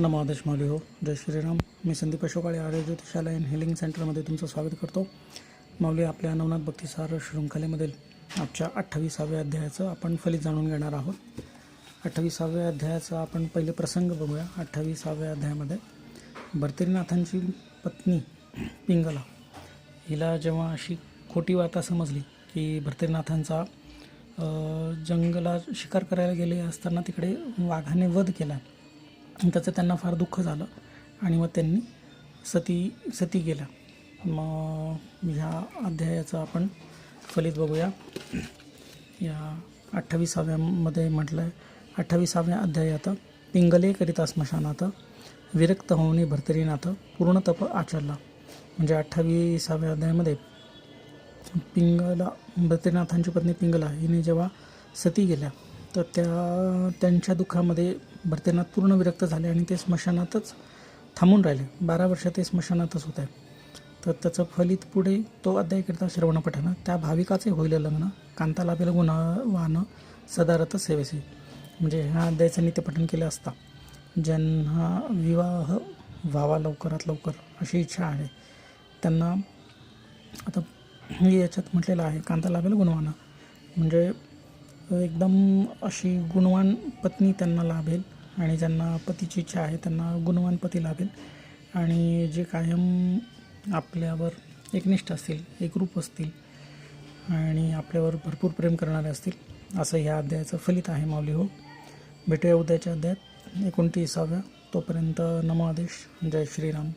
नमादेश माऊली हो. जय श्रीराम. मी संदीप अशोकाळे आर्य ज्योतिषालय अँड हिलिंग सेंटरमध्ये तुमचं स्वागत करतो. माऊली आपल्या नवनाथ भक्तिसार शृंखलेमधील आजच्या अठ्ठावीसाव्या अध्यायाचं आपण फलित जाणून घेणार आहोत. अठ्ठावीसाव्या अध्यायाचा आपण पहिले प्रसंग बघूया. अठ्ठावीसाव्या अध्यायामध्ये भर्तरीनाथांची पत्नी पिंगला हिला जेव्हा अशी खोटी वार्ता समजली की भर्तरीनाथांचा जंगला जंगलात शिकार करायला गेले असताना तिकडे वाघाने वध केला. त्याचं त्यांना फार दुःख झालं. आणि मग त्यांनी सती सती गेल्या मग ह्या अध्यायाचं आपण फलित बघूया. या अठ्ठावीसाव्यामध्ये म्हटलं आहे अठ्ठावीसाव्या अध्यायात पिंगले करिता स्मशानात विरक्त होऊनी भर्तरीनाथ पूर्ण तप आचरला. म्हणजे अठ्ठावीसाव्या अध्यायामध्ये पिंगला भरतरीनाथांची पत्नी पिंगला हिने जेव्हा सती गेल्या तर त्या त्यांच्या दुःखामध्ये भरतेनाथ पूर्ण विरक्त झाले आणि ते स्मशानातच थांबून राहिले. बारा वर्ष ते स्मशानातच होते. तर त्याचं फलित पुढे तो अध्याय करता श्रवणपठानं त्या भाविकाचे होईल लग्न कांता लाभेल गुणवान सदारथ सेवेसी. म्हणजे ह्या अध्यायाचं नित्यपठन केलं असता. ज्यांना विवाह व्हावा लवकरात लवकर अशी इच्छा आहे त्यांना आता हे याच्यात म्हटलेलं आहे कांता लाभेल गुणवाना म्हणजे एकदम अशी गुणवान पत्नी त्यांना लाभेल. आणि ज्यांना पतीची इच्छा आहे त्यांना गुणवान पती लाभेल. आणि जे कायम आपल्यावर एकनिष्ठ असतील एकरूप असतील आणि आपल्यावर भरपूर प्रेम करणारे असतील असं ह्या अध्यायाचं फलित आहे माऊली हो. भेटूया उद्याच्या अध्यायात एकोणतीसाव्या. तोपर्यंत नमो आदेश. जय श्रीराम.